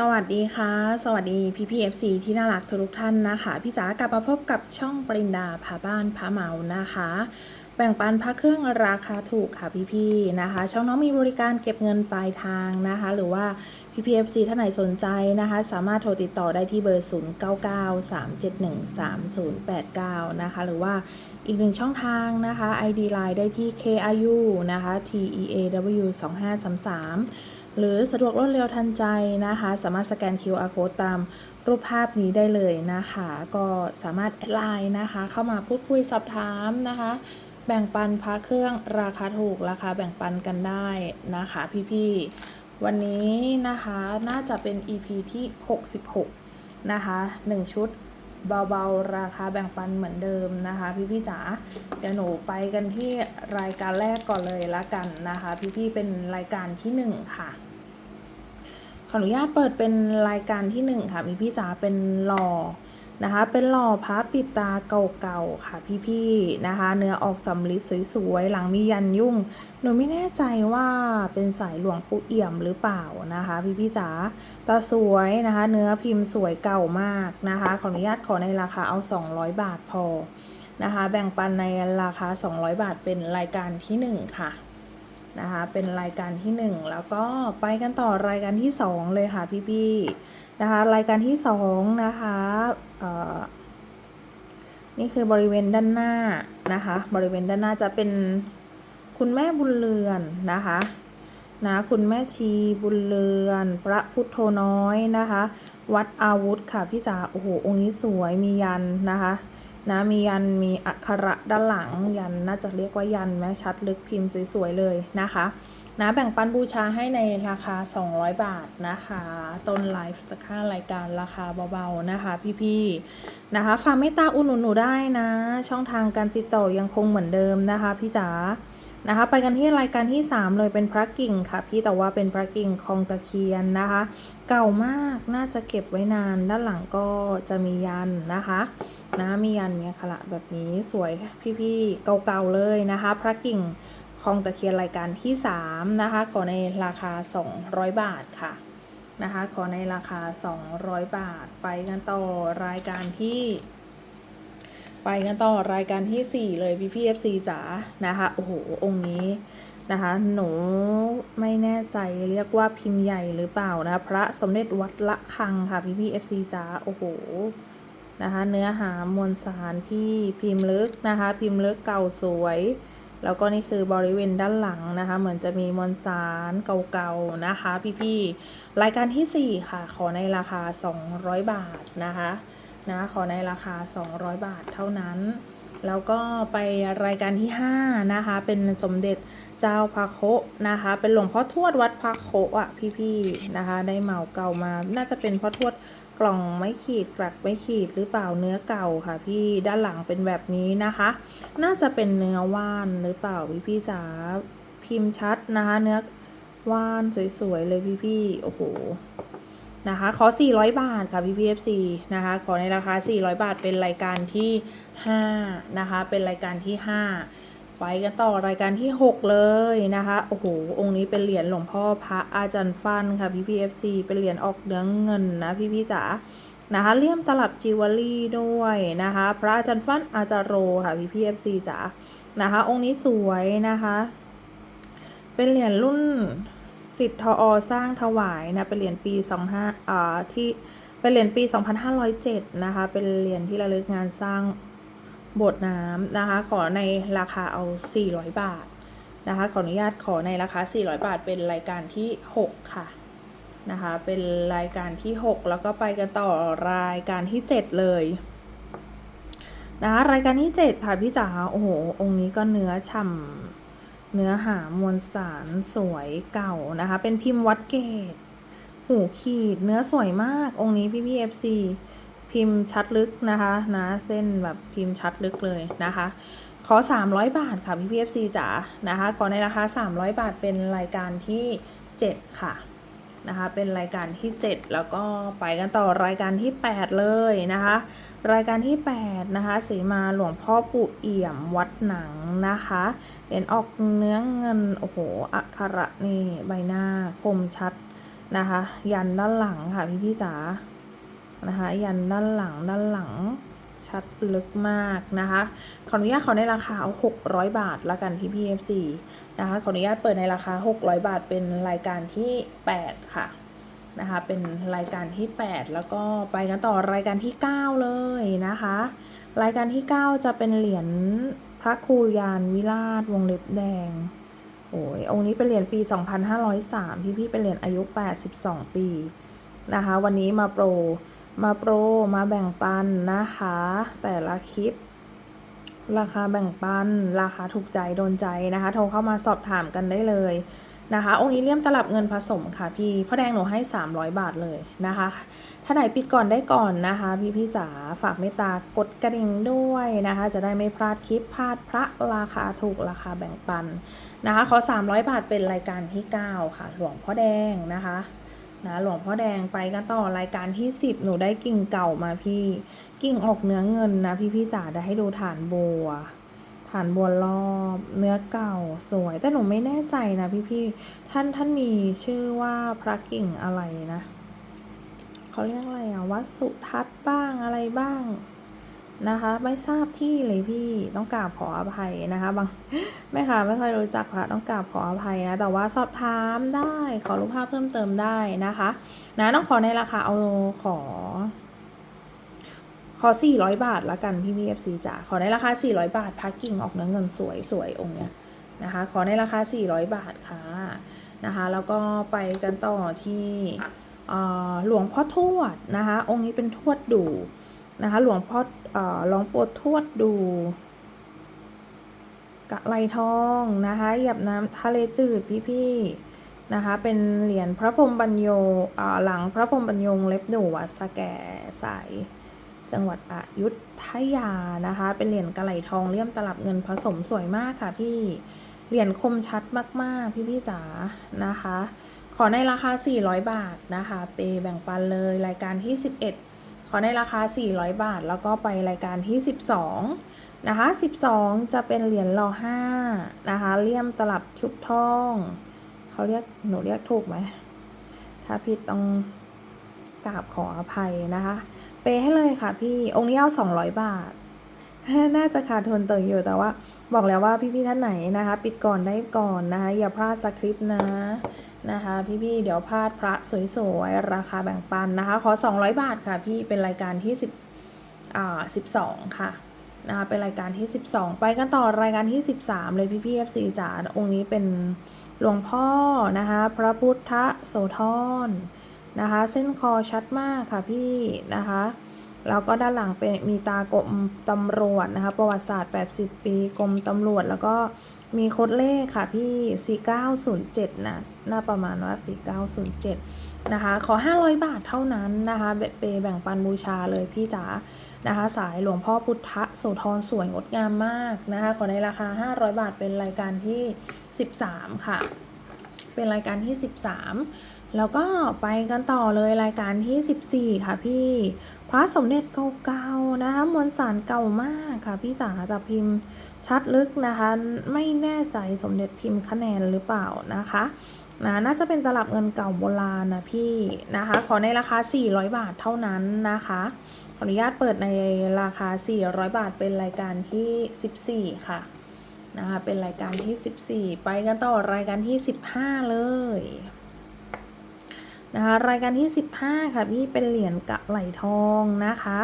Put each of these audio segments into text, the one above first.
สวัสดีค่ะ สวัสดีพี่พีเอฟซีที่น่ารักทุกท่านนะคะพี่จ๋ากลับมาพบกับช่องปรินดาพาบ้านพาเมานะคะ แบ่งปันพระเครื่องราคาถูกค่ะพี่ๆนะคะ ช่องน้องมีบริการเก็บเงินปลายทางนะคะ หรือว่าพี่พีเอฟซีท่านไหนสนใจนะคะ สามารถโทรติดต่อได้ที่เบอร์ 0 9 9 3 7 1 3 0 8 9 นะคะ หรือว่าอีกหนึ่งช่องทางนะคะ ID Line ได้ที่ KRU นะคะ TEAW 2533 หรือสะดวกรวดเร็วทันใจนะคะ สามารถสแกน QR code ตามรูปภาพนี้ได้เลยนะคะ ก็สามารถแอดไลน์นะคะ เข้ามาพูดคุยสอบถามนะคะ แบ่งปันพระเครื่องราคาถูกราคาแบ่งปันกันได้นะคะพี่ๆวันนี้นะคะน่าจะเป็น EP ที่ 66 นะคะ 1 ชุดเบาๆ ราคาแบ่งปันเหมือนเดิมนะคะ พี่ๆจ๋าเดี๋ยวหนูไปกันที่รายการแรกก่อนเลยละกันนะคะ พี่ๆเป็นรายการที่ 1 ค่ะ ขออนุญาตเปิดเป็นรายการที่หนึ่งค่ะ พี่พี่จ๋าเป็นหล่อนะคะ เป็นหล่อพระปิดตาเก่าๆค่ะพี่ๆนะคะ เนื้อออกสำลิดสวยๆหลังมียันยุ่ง หนูไม่แน่ใจว่าเป็นสายหลวงปู่เอี่ยมหรือเปล่านะคะ พี่พี่จ๋าตาสวยนะคะ เนื้อพิมพ์สวยเก่ามากนะคะ ขออนุญาตขอในราคาเอา 200 บาทพอนะคะ แบ่งปันในราคา 200 บาทเป็นรายการที่ 1 ค่ะ นะคะ เป็นรายการที่ 1 แล้วก็ไปกันต่อรายการที่ 2 เลยค่ะพี่ๆนะคะ รายการที่2นะคะนี่คือบริเวณด้านหน้านะคะ บริเวณด้านหน้าจะเป็นคุณแม่บุญเรือนนะคะนะคุณแม่ชีบุญเรือน พระพุทโธน้อยนะคะ วัดอาวุธค่ะพี่จ๋าโอ้โหองค์นี้สวยมียันนะคะ นะมียันมีอักขระด้านหลังยันน่าจะเรียกว่ายันแม้ชัดลึกพิมพ์สวยๆเลยนะคะ นะแบ่งปันบูชาให้ในราคา 200 บาทนะคะ ต้นไลฟ์ค่ารายการราคาเบาๆนะคะพี่ๆนะคะฝากเมตตาอุ่นหนูได้นะ ช่องทางการติดต่อยังคงเหมือนเดิมนะคะพี่จ๋า นะคะ ไปกันที่รายการที่ 3 เลยเป็นพระกิ่งค่ะ พี่แต่ว่าเป็นพระกิ่งคลองตะเคียนนะคะ เก่ามากน่าจะเก็บไว้นาน ด้านหลังก็จะมียันนะคะนะมียันเนี่ยขละแบบนี้สวยพี่ๆเก่าๆเลยนะคะ พระกิ่งคลองตะเคียนรายการที่ 3 นะคะ ขอในราคา 200 บาทค่ะนะคะ ขอในราคา 200 บาท ไปกันต่อรายการที่ ไปกันต่อรายการที่ 4 เลยพี่พี่ FC จ๋านะคะ โอ้โห องค์นี้นะคะ หนูไม่แน่ใจเรียกว่าพิมพ์ใหญ่หรือเปล่านะพระสมเด็จวัดละคังค่ะพี่พี่ FC จ๋าโอ้โหนะคะเนื้อหามวลสารพี่พิมพ์ลึกนะคะ พิมพ์ลึกเก่าสวย แล้วก็นี่คือบริเวณด้านหลังนะคะ เหมือนจะมีมวลสารเก่าๆนะคะ พี่ๆรายการที่ 4 ค่ะ ขอในราคา 200 บาทนะคะ นะขอในราคา 200 บาทเท่านั้น แล้วก็ไปรายการที่ 5 นะคะ เป็นสมเด็จเจ้าพระโคนะคะ เป็นหลวงพ่อทวดวัดพระโคอะพี่ๆนะคะ ได้เหมาเก่ามา น่าจะเป็นพ่อทวดกล่องไม่ขีดกลักไม่ขีดหรือเปล่าเนื้อเก่าค่ะ พี่ด้านหลังเป็นแบบนี้นะคะ น่าจะเป็นเนื้อว่านหรือเปล่าพี่พี่จ๋าพิมพ์ชัดนะคะ เนื้อว่านสวยๆเลยพี่พี่โอ้โห นะคะ ขอ 400 บาทค่ะพี่พีเอฟซีนะคะ ขอในราคา 400 บาท เป็นรายการที่ 5 นะคะ เป็นรายการที่ 5 ไปกันต่อรายการที่ 6 เลยนะคะ โอ้โห องค์นี้เป็นเหรียญหลวงพ่อพระอาจารย์ฟันค่ะพี่พีเอฟซีเป็นเหรียญออกเนื้อเงินนะพี่พี่จ๋า นะคะ เลี่ยมตลับจิวเวลรี่ด้วยนะคะ พระอาจารย์ฟันอาจารโรค่ะพี่พีเอฟซีจ๋า นะคะ องค์นี้สวยนะคะ เป็นเหรียญรุ่น สิทธิ์ทออสร้างถวายนะเป็นเหรียญปี25อ่าที่เป็นเหรียญปี 2507 นะคะ เป็นเหรียญที่ระลึกงานสร้างโบสถ์น้ำนะคะ ขอในราคาเอา 400 บาทนะคะ ขออนุญาตขอในราคา 400 บาท เป็นรายการที่ 6 ค่ะนะคะ เป็นรายการที่ 6 แล้วก็ไปกันต่อรายการที่ 7 เลยนะคะรายการที่ 7 ค่ะพี่จ๋าโอ้โห องค์นี้ก็เนื้อฉ่ำ เนื้อหามวลสารสวยเก่านะคะ เป็นพิมพ์วัดเกตหูขีดเนื้อสวยมากองค์นี้พี่พี่เอฟซีพิมพ์ชัดลึกนะคะนะเส้นแบบพิมพ์ชัดลึกเลยนะคะ ขอ 300 บาทค่ะพี่พี่เอฟซีจ๋านะคะขอในราคา 300 บาทเป็นรายการที่ 7 ค่ะ นะคะ เป็นรายการที่ 7 แล้วก็ไปกันต่อรายการที่ 8 เลยนะคะ รายการที่ 8 นะคะสีมาหลวงพ่อปู่เอี่ยมวัดหนังนะคะเหรียญออกเนื้อเงิน โอ้โห อักขระนี่ใบหน้าคมชัดนะคะ ยันด้านหลังค่ะพี่พี่จ๋านะคะ ยันด้านหลังด้านหลังชัดลึกมากนะคะ ขออนุญาตขอในราคา 600 บาทละกันพี่พี่เอฟซี นะคะขออนุญาตเปิดในราคา 600 บาท เป็นรายการที่ 8 ค่ะนะคะเป็นรายการที่ 8 แล้วก็ไปกันต่อรายการที่ 9 เลยนะคะ รายการที่ 9 จะเป็นเหรียญพระครูยานวิราชวงเล็บแดงโอ้ยองค์นี้เป็นเหรียญปี 2503 พี่พี่ๆเป็นเหรียญอายุ 82 ปีนะคะ วันนี้มาโปร มาโปร มาแบ่งปันนะคะ แต่ละคลิป ราคาแบ่งปัน ราคาถูกใจโดนใจนะคะ โทรเข้ามาสอบถามกันได้เลยนะคะ องค์นี้เลี่ยมตลับเงินผสมค่ะพี่พ่อแดงหนูให้ 300 บาทเลยนะคะ ถ้าไหนปิดก่อนได้ก่อนนะคะ พี่พี่จ๋าฝากเมตตากดกระดิ่งด้วยนะคะ จะได้ไม่พลาดคลิปพลาดพระราคาถูกราคาแบ่งปันนะคะขอ300 บาทเป็นรายการที่ 9 ค่ะ หลวงพ่อแดงนะคะ นะหลวงพ่อแดงไปกันต่อรายการที่ 10 หนูได้กิ่งเก่ามาพี่ กิ่งออกเนื้อเงินนะพี่พี่จ๋าได้ให้ดูฐานบัว ฐานบัวรอบเนื้อเก่าสวย แต่หนูไม่แน่ใจนะพี่พี่ท่านท่านมีชื่อว่าพระกิ่งอะไรนะเขาเรียกอะไรอะวัดสุทัศน์บ้างอะไรบ้าง นะคะ ไม่ทราบที่เลยพี่ต้องกราบขออภัยนะคะบางแม่ค่ะไม่ค่อยรู้จักพระต้องกราบขออภัยนะแต่ว่าสอบถามได้ขอรูปภาพเพิ่มเติมได้นะคะนะต้องขอในราคาเอาขอ ขอ 400 บาทละกันพี่ BFC จ๋าขอในราคา 400 บาทพักกิ่งออกเนื้อเงินสวยสวยองค์เนี้ยนะคะขอในราคา 400 บาทค่ะนะคะแล้วก็ไปกันต่อที่หลวงพ่อทวดนะคะองค์นี้เป็นทวดดูนะคะหลวงพ่อ เอ่อลวงปู่ทวดดู กะไลทองนะคะหยับน้ำทะเลจืดพี่ๆนะคะ เป็นเหรียญพระพรหมบรรโยหลังพระพรหมบรรยงเล็บหนูวัดสะแก่สายจังหวัดอยุธยานะคะ เป็นเหรียญกะไหลทองเลี่ยมตลับเงินผสมสวยมากค่ะพี่ เหรียญคมชัดมากๆ พี่ๆจ๋านะคะ ขอในราคา 400 บาทนะคะ เปแบ่งปันเลยรายการที่ 11 ขอในราคา 400 บาท แล้วก็ไปรายการที่ 12 นะคะ 12 จะเป็นเหรียญรอ5นะคะเลี่ยมตลับชุบทองเขาเรียกหนูเรียกถูกไหม ถ้าผิดต้องกราบขออภัยนะคะ เปย์ให้เลยค่ะพี่ องค์นี้เอา200 บาท น่าจะขาดทุนเติมอยู่แต่ว่า บอกแล้วว่าพี่ๆท่านไหนนะคะ ปิดก่อนได้ก่อนนะคะ อย่าพลาดสคริปต์นะ นะคะ พี่ๆเดี๋ยวพลาดพระสวยๆ ราคาแบ่งปันนะคะ ขอ 200 บาทค่ะ พี่เป็นรายการที่10อ่า12 ค่ะนะคะเป็นรายการที่ 12 ไปกันต่อรายการที่ 13 เลยพี่ๆ FC จ๋าองค์นี้เป็นหลวงพ่อนะคะพระพุทธโสธรนะคะเส้นคอชัดมากค่ะพี่นะคะแล้วก็ด้านหลังเป็นมีตากรมตำรวจนะคะประวัติศาสตร์ 80 ปีกรมตำรวจแล้วก็ มีโค้ดเลขค่ะพี่ 4907 นะน่าประมาณว่า 4907 นะคะ ขอ 500 บาทเท่านั้นนะคะเบเปแบ่งปันบูชาเลยพี่จ๋านะคะ สายหลวงพ่อพุทธโสธรสวยงดงามมากนะคะ ขอในราคา 500 บาทเป็นรายการที่ 13 ค่ะ เป็นรายการที่ 13 แล้วก็ไปกันต่อเลยรายการที่ 14 ค่ะพี่ พระสมเด็จเก่าๆนะคะมวลสารเก่ามากค่ะพี่จ๋าแต่พิมพ์ชัดลึกนะคะ ไม่แน่ใจสมเด็จพิมพ์คะแนนหรือเปล่านะคะนะน่าจะเป็นตลับเงินเก่าโบราณนะพี่นะคะ ขอในราคา 400 บาทเท่านั้นนะคะขออนุญาตเปิดในราคา 400 บาทเป็นรายการที่ 14 ค่ะนะคะเป็นรายการที่ 14 ไปกันต่อรายการที่ 15 เลย นะคะรายการที่ 15 ค่ะพี่เป็นเหรียญกะไหลทองนะคะ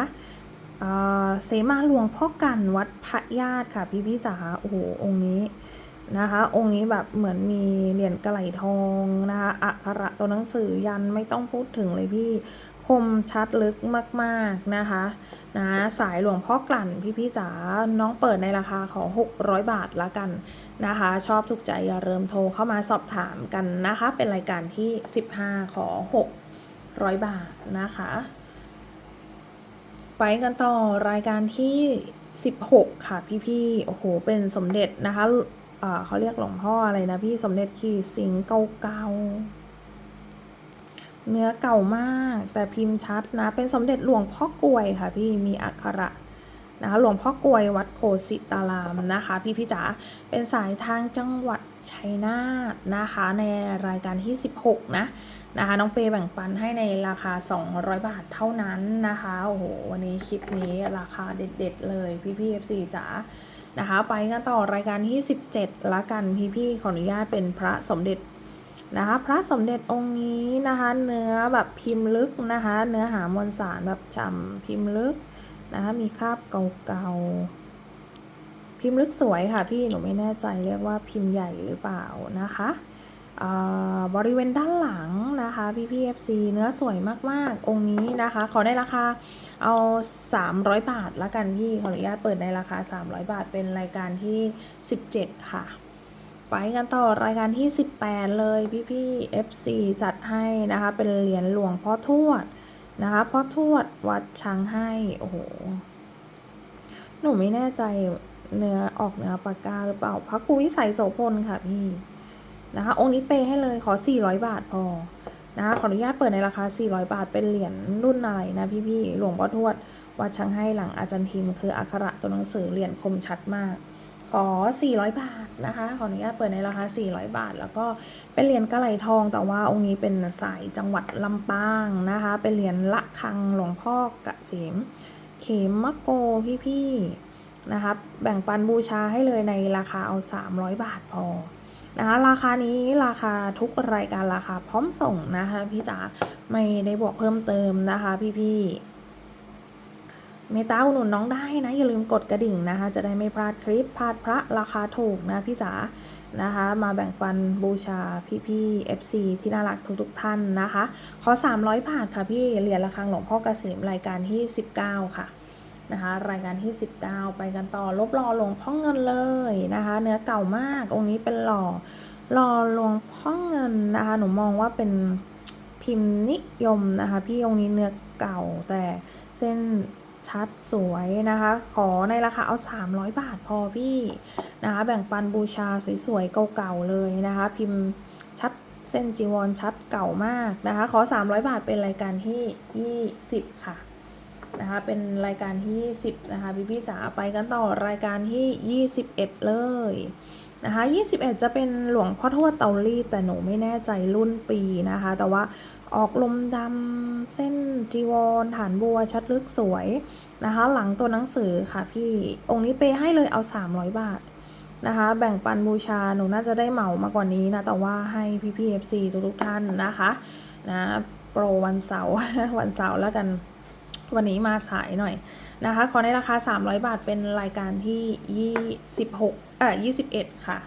เสมาหลวงพ่อกันวัดพระญาติค่ะ พี่พี่จ๋าโอ้โหองค์นี้นะคะ องค์นี้แบบเหมือนมีเหรียญกะไหลทองนะคะอักขระตัวหนังสือยันไม่ต้องพูดถึงเลยพี่ คมชัดลึกมาก ๆ นะคะนะสายหลวงพ่อกลั่นพี่พี่ๆจ๋าน้องเปิดในราคาของ 600 บาทละกันนะคะ ชอบถูกใจอย่าเริ่มโทรเข้ามาสอบถามกันนะคะ เป็นรายการที่ 15 ขอ 600 บาทนะคะ ไปกันต่อรายการที่ 16 ค่ะพี่ๆโอ้โห เป็นสมเด็จนะคะอ่าเขาเรียกหลวงพ่ออะไรนะพี่สมเด็จขี่สิงเก่าๆ เนื้อเก่ามาก แต่พิมพ์ชัดนะ เป็นสมเด็จหลวงพ่อกลวยค่ะ พี่มีอักขระนะคะหลวงพ่อกลวยวัดโคสิตารามนะคะ พี่พี่จ๋าเป็นสายทางจังหวัดชัยนาทนะคะ ในรายการที่ 16 นะนะคะ น้องเปย์แบ่งปันให้ในราคา 200 บาทเท่านั้นนะคะโอ้โหวันนี้คลิปนี้ราคาเด็ด ๆ เลยพี่พี่ FC จ๋านะคะ ไปกันต่อรายการที่ 17 ละกันพี่พี่ขออนุญาตเป็นพระสมเด็จ นะคะพระสมเด็จองค์นี้นะคะเนื้อแบบพิมพ์ลึกนะคะเนื้อหามวลสารแบบฉ่ำพิมพ์ลึกนะคะมีคราบเก่าๆพิมพ์ลึกสวยค่ะพี่หนูไม่แน่ใจเรียกว่าพิมพ์ใหญ่หรือเปล่านะคะบริเวณด้านหลังนะคะพี่พี่ FC เนื้อสวยมากๆองค์นี้นะคะ ขอในราคาเอา 300 บาทละกันพี่ขออนุญาตเปิดในราคา 300 บาทเป็นรายการที่ 17 ค่ะ ไปกันต่อรายการที่ 18 เลยพี่พี่ๆ FC จัดให้นะคะ เป็นเหรียญหลวงพ่อทวดนะคะพ่อทวดวัดช้างให้ โอ้โห หนูไม่แน่ใจเนื้อออกเนื้อปากกาหรือเปล่า พระครูวิสัยโสพลค่ะพี่นะคะ องค์นี้เปให้เลยขอ 400 บาทพอนะคะขออนุญาตเปิดในราคา 400 บาท เป็นเหรียญรุ่นอะไรนะพี่ๆหลวงพ่อทวดวัดชังให้หลังอาจารย์พิมคืออักขระตัวหนังสือเหรียญคมชัดมาก ขอ 400 บาทนะคะ ขออนุญาตเปิดในราคา 400 บาท แล้วก็เป็นเหรียญกระไหลทอง แต่ว่าองค์นี้เป็นสายจังหวัดลำปางนะคะ เป็นเหรียญละคังหลวงพ่อกเกษมเขมมะโกพี่ๆนะคะ แบ่งปันบูชาให้เลยในราคาเอา 300 บาทพอนะคะราคานี้ราคาทุกรายการราคาพร้อมส่งนะคะพี่จ๋าไม่ได้บวกเพิ่มเติมนะคะพี่ๆ เมตตาอุดหนุนน้องได้นะ อย่าลืมกดกระดิ่งนะคะ จะได้ไม่พลาดคลิปพลาดพระราคาถูกนะพี่จ๋านะคะ มาแบ่งปันบูชาพี่ๆ FC ที่น่ารักทุกๆท่านนะคะ ขอ 300 บาทค่ะพี่เหรียญระฆังหลวงพ่อเกษมรายการที่ 19 ค่ะนะคะรายการที่ 19 ไปกันต่อลบหล่อหลวงพ่อเงินเลยนะคะ เนื้อเก่ามากองค์นี้เป็นหล่อหล่อหลวงพ่อเงินนะคะหนูมองว่าเป็นพิมพ์นิยมนะคะ พี่องค์นี้เนื้อเก่าแต่เส้น ชัดสวยนะคะ ขอในราคาเอา 300 บาทพอพี่นะคะ แบ่งปันบูชาสวยๆเก่าๆเลยนะคะ พิมพ์ชัดเส้นจีวรชัดเก่ามากนะคะ ขอ 300 บาทเป็นรายการที่ 20 ค่ะนะคะเป็นรายการที่ 10 นะคะพี่พี่ๆจ๋าไปกันต่อรายการที่ 21 เลย นะคะ 21 จะเป็นหลวงพ่อทวดเตารีดแต่หนูไม่แน่ใจรุ่นปีนะคะ แต่ว่าออกลมดำเส้นจีวรฐานบัวชัดลึกสวยนะคะ หลังตัวหนังสือค่ะพี่องค์นี้เปย์ให้เลยเอา 300 บาทนะคะ แบ่งปันบูชาหนูน่าจะได้เหมามากกว่านี้นะ แต่ว่าให้พี่พี่ FC ทุกๆท่านนะคะนะโปรวันเสาร์วันเสาร์แล้วกัน วันนี้มาสายหน่อยนะคะ ขอในราคา 300 บาทเป็นรายการที่ 26เอ่อ21 ค่ะ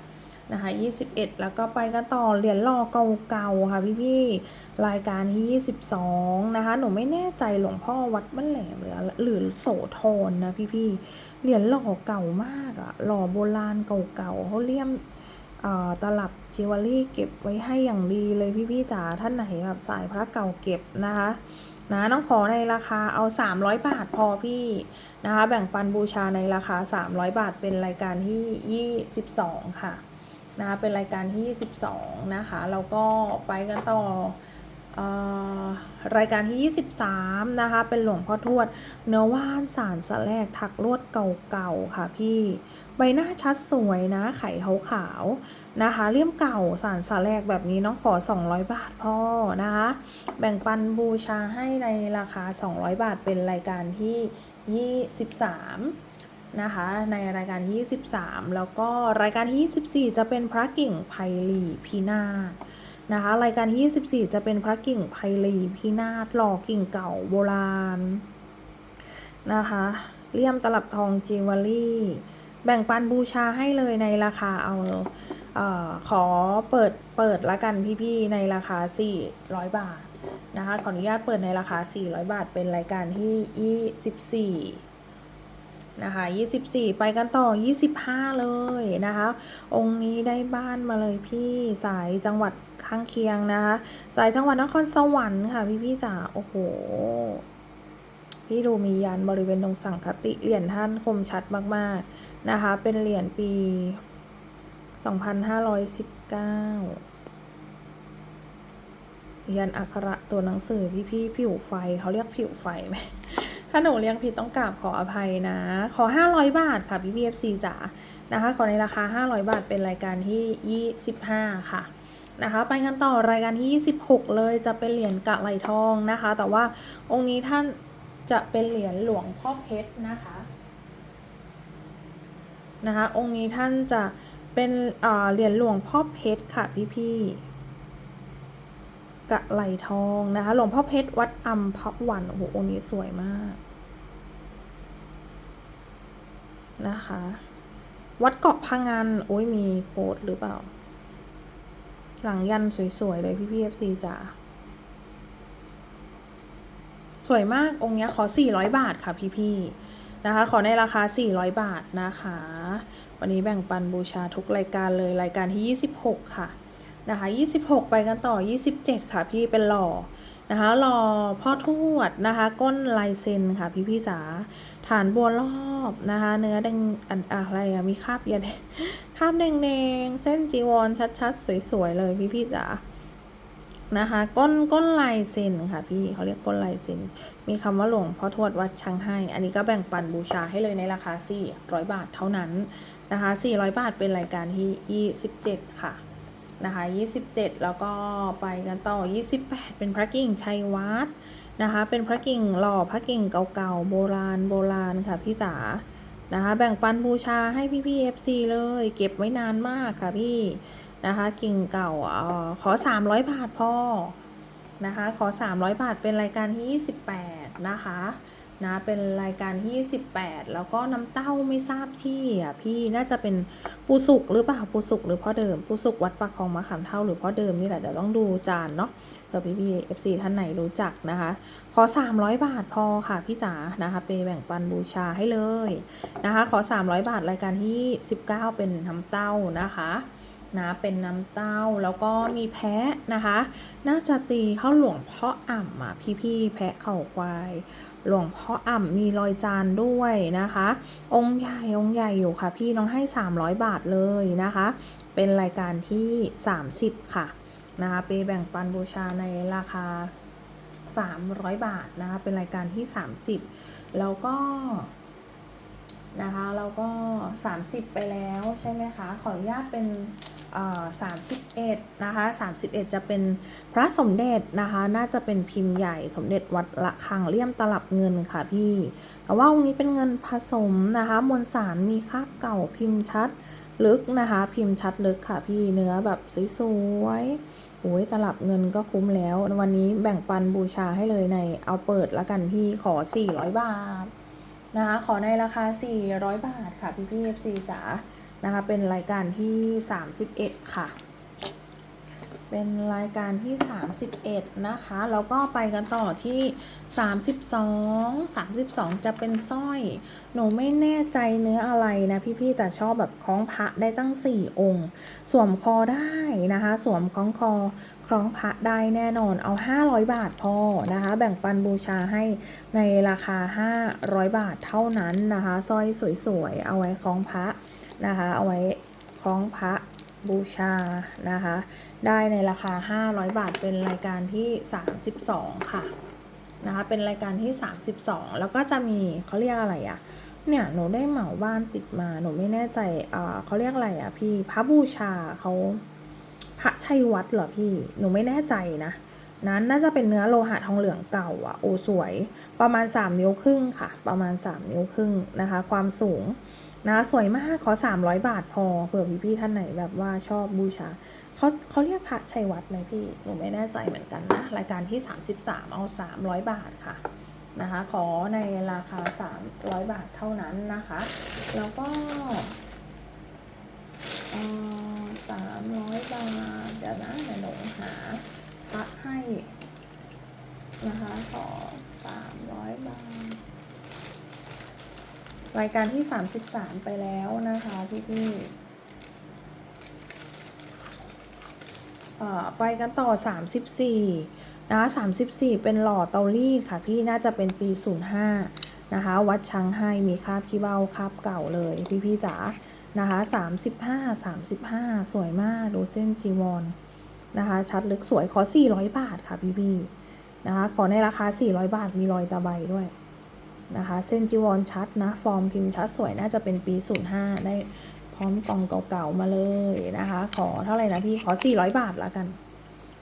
นะคะ21 แล้วก็ไปกันต่อเหรียญหล่อเก่าๆค่ะพี่ๆรายการที่ 22 นะคะ หนูไม่แน่ใจหลวงพ่อวัดบ้านแหลมหรือหรือโสธรนะพี่ๆเหรียญหล่อเก่ามากอะหล่อโบราณเก่าๆเขาเลี่ยมเอ่อตลับจิวเวลรี่เก็บไว้ให้อย่างดีเลยพี่ๆจ๋าท่านไหนแบบสายพระเก่าเก็บนะคะ นะน้องขอในราคาเอา 300 บาทพอพี่นะคะ แบ่งปันบูชาในราคา 300 บาทเป็นรายการที่ 22 ค่ะนะคะเป็นรายการที่ 22 นะคะแล้วก็ไปกันต่อเออรายการที่ 23 นะคะ เป็นหลวงพ่อทวด เนื้อว่านสารสแลกถักลวดเก่าๆ ค่ะพี่ ใบหน้าชัดสวยนะ ไข่ขาวๆ นะคะ เลี่ยมเก่าสารสแลกแบบนี้น้องขอ 200 บาทพ่อนะคะ แบ่งปันบูชาให้ในราคา 200 บาทเป็นรายการที่ 23 นะคะ ในรายการที่ 23 แล้วก็รายการที่ 24 จะเป็นพระกิ่งไพลีพีนานะคะรายการที่24 จะเป็นพระกิ่งไพลีพีนาศหล่อกิ่งเก่าโบราณนะคะเลี่ยมตลับทองจิวเวลรี่ แบ่งปันบูชาให้เลยในราคาเอา อขอเปิดเปิดละกันพี่ๆในราคา 400 บาทนะคะขออนุญาตเปิดในราคา 400 บาท เป็นรายการที่ 24 นะคะ 24 ไปกันต่อ 25 เลยนะคะ องค์นี้ได้บ้านมาเลยพี่สายจังหวัดข้างเคียงนะคะ สายจังหวัดนครสวรรค์ค่ะพี่ๆจ๋าโอ้โห พี่ดูมียันบริเวณตรงสังคติเหรียญท่านคมชัดมากๆนะคะ เป็นเหรียญปี 2519 ยันอักขระตัวหนังสือพี่พี่ผิวไฟเขาเรียกผิวไฟไหมถ้าหนูเรียกผิดต้องกราบขออภัยนะ ขอ 500 บาทค่ะพี่พีเอฟซีจ๋านะคะ ขอในราคา 500 บาทเป็นรายการที่ 25 ค่ะนะคะไปกันต่อรายการที่ 26 เลยจะเป็นเหรียญกะไหลทองนะคะ แต่ว่าองค์นี้ท่านจะเป็นเหรียญหลวงพ่อเพชรนะคะนะคะ องค์นี้ท่านจะเเป็นเหรียญหลวงพ่อเพชรค่ะพี่ๆกะไหลทองนะคะ หลวงพ่อเพชรวัดอัมพวันโอ้โหองค์นี้สวยมากนะคะ วัดเกาะพังงานโอ้ยมีโค้ดหรือเปล่า หลังยันสวยๆเลยพี่พี่เอฟซีจ๋าสวยมากองค์นี้ขอ 400 บาทค่ะพี่พี่ๆนะคะ ขอในราคา 400 บาทนะคะ วันนี้แบ่งปันบูชาทุกรายการเลยรายการที่ 26 ค่ะนะคะ26 ไปกันต่อ 27 ค่ะ พี่เป็นหล่อนะคะหล่อพ่อทวดนะคะ ก้นลายเซ็นค่ะพี่พี่จ๋าฐานบัวรอบนะคะ เนื้อแดงออะไรอะมีคราบยาแดงคราบแดงๆเส้นจีวรชัดๆ สวยๆเลยพี่พี่จ๋านะคะ ก้นก้นลายเซ็นค่ะ พี่เขาเรียกก้นลายเซ็นมีคำว่าหลวงพ่อทวดวัดชังให้ อันนี้ก็แบ่งปันบูชาให้เลยในราคา400 บาทเท่านั้น นะคะ400 บาทเป็นรายการที่27 ค่ะนะคะ27 แล้วก็ไปกันต่อ 28 เป็นพระกิ่งชัยวัดนะคะเป็นพระกิ่งหล่อพระกิ่งเก่าๆโบราณโบราณค่ะพี่จ๋านะคะแบ่งปันบูชาให้พี่พี่ FC เลย เก็บไว้นานมากค่ะพี่นะคะกิ่งเก่าออขอ 300 บาทพ่อนะคะขอ 300 บาทเป็นรายการที่28นะคะ นะเป็นรายการที่18แล้วก็น้ำเต้าไม่ทราบที่อะพี่น่าจะเป็นปูสุกหรือเปล่าปูสุกหรือพ่อเดิมปูสุกวัดปากคองมะขามเท่าหรือพ่อเดิมนี่แหละเดี๋ยวต้องดูจานเนาะเผื่อพี่พี่ FC ท่านไหนรู้จักนะคะ ขอ 300 บาทพอค่ะพี่จ๋านะคะไปแบ่งปันบูชาให้เลยนะคะ ขอ 300 บาทรายการที่ 19 เป็นน้ำเต้านะคะนะเป็นน้ำเต้าแล้วก็มีแพะนะคะ น่าจะตีเข้าหลวงพ่ออ่ำอะพี่ๆแพะเข่าควาย หลวงพ่ออ่ำมีรอยจานด้วยนะคะ องค์ใหญ่องค์ใหญ่อยู่ค่ะ พี่น้องให้ 300 บาทเลยนะคะ เป็นรายการที่ 30 ค่ะนะคะไปแบ่งปันบูชาในราคา 300 บาทนะคะเป็นรายการที่ 30 แล้วก็นะคะแล้วก็ 30 ไปแล้วใช่ไหมคะ ขออนุญาตเป็น เอ่อ31นะคะ31จะเป็นพระสมเด็จนะคะ น่าจะเป็นพิมพ์ใหญ่สมเด็จวัดละคังเลี่ยมตลับเงินค่ะพี่ แต่ว่าองค์นี้เป็นเงินผสมนะคะ มวลสารมีคราบเก่าพิมพ์ชัดลึกนะคะ พิมพ์ชัดลึกค่ะพี่เนื้อแบบสวยๆโอ้ยตลับเงินก็คุ้มแล้ว วันนี้แบ่งปันบูชาให้เลยในเอาเปิดละกันพี่ขอ 400 บาทนะคะ ขอในราคา 400 บาทค่ะพี่พี่ FC จ๋า นะคะเป็นรายการที่ 31 ค่ะ เป็นรายการที่ 31 นะคะแล้วก็ไปกันต่อที่ 32 32 จะเป็นสร้อย หนูไม่แน่ใจเนื้ออะไรนะพี่ๆแต่ชอบแบบคล้องพระได้ตั้ง 4 องค์ สวมคอได้นะคะ สวมคล้องคอคล้องพระได้แน่นอนเอา 500 บาทพอนะคะ แบ่งปันบูชาให้ในราคา 500 บาทเท่านั้นนะคะสร้อยสวยๆ เอาไว้คล้องพระ นะคะ เอาไว้คล้องพระบูชานะคะ ได้ในราคา 500 บาทเป็นรายการที่ 32 ค่ะนะคะ เป็นรายการที่ 32 แล้วก็จะมีเขาเรียกอะไรอะเนี่ยหนูได้เหมาบ้านติดมาหนูไม่แน่ใจอ่าเขาเรียกอะไรอะพี่พระบูชาเขาพระชัยวัดเหรอพี่หนูไม่แน่ใจนะนั้นน่าจะเป็นเนื้อโลหะทองเหลืองเก่าอะโอ้สวย ประมาณ 3 นิ้วครึ่งค่ะ ประมาณ 3 นิ้วครึ่งนะคะ ความสูง นะสวยมากขอ 300 บาทพอเผื่อพี่ๆท่านไหนแบบว่าชอบบูชาเขาเขาเรียกพระชัยวัดไหมพี่หนูไม่แน่ใจเหมือนกันนะรายการที่ 33 เอา 300 บาทค่ะนะคะขอในราคา 300 บาทเท่านั้นนะคะ แล้วก็สามร้อยบาทเดี๋ยวนะเดี๋ยวหนูหาพระให้นะคะขอ300บาท รายการที่ 33 ไปแล้วนะคะพี่ๆอ่ไปกันต่อ 34นะคะ34 เป็นหล่อเตารีดค่ะพี่น่าจะเป็นปี 05 นะคะ วัดช้างให้มีคาบขี้เบ้าคาบเก่าเลยพี่พี่ๆจ๋านะคะ35 35 สวยมากดูเส้นจีวรนะคะ ชัดลึกสวยขอ 400 บาทค่ะพี่พี่ๆนะคะ ขอในราคา 400 บาทมีรอยตะไบด้วย นะคะเส้นจีวรชัดนะฟอร์มพิมพ์ชัดสวยน่าจะเป็นปี 05 ได้พร้อมกล่องเก่าๆมาเลยนะคะ ขอเท่าไหร่นะพี่ขอ 400 บาทละกัน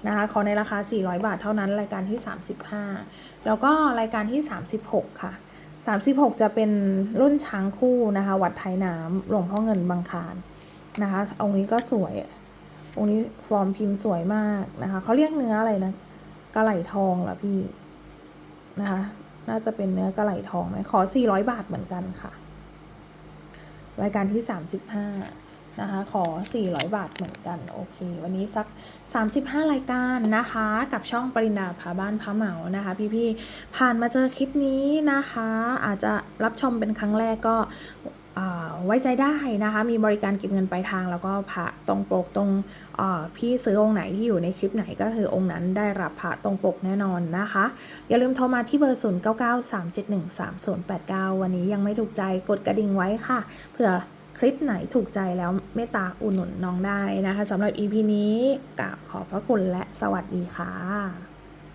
นะคะขอในราคา 400 บาทเท่านั้นรายการที่ 35 แล้วก็รายการที่ 36 ค่ะ 36 จะเป็นรุ่นช้างคู่นะคะ วัดไทยน้ำหลวงพ่อเงินบางคารนะคะองค์นี้ก็สวยองค์นี้ฟอร์มพิมพ์สวยมากนะคะเขาเรียกเนื้ออะไรนะกระไหลทองเหรอพี่นะคะ น่าจะเป็นเนื้อกระไหลทองไหมขอ 400 บาทเหมือนกันค่ะ รายการที่ 35 นะคะ ขอ 400 บาทเหมือนกัน โอเค วันนี้สัก 35 รายการนะคะ กับช่องปรินาพาบ้านพาเหมานะคะ พี่ๆ ผ่านมาเจอคลิปนี้นะคะ อาจจะรับชมเป็นครั้งแรกก็ ไว้ใจได้นะคะ มีบริการเก็บเงินปลายทาง แล้วก็พระตรงปกตรงพี่ซื้อองค์ไหนที่อยู่ในคลิปไหนก็คือองค์นั้นได้รับพระตรงปกแน่นอนนะคะ อย่าลืมโทรมาที่เบอร์ 0993713089 วันนี้ยังไม่ถูกใจกดกระดิ่งไว้ค่ะ เผื่อคลิปไหนถูกใจแล้วเมตตาอุดหนุนน้องได้นะคะสำหรับ EP นี้กราบขอบพระคุณและสวัสดีค่ะ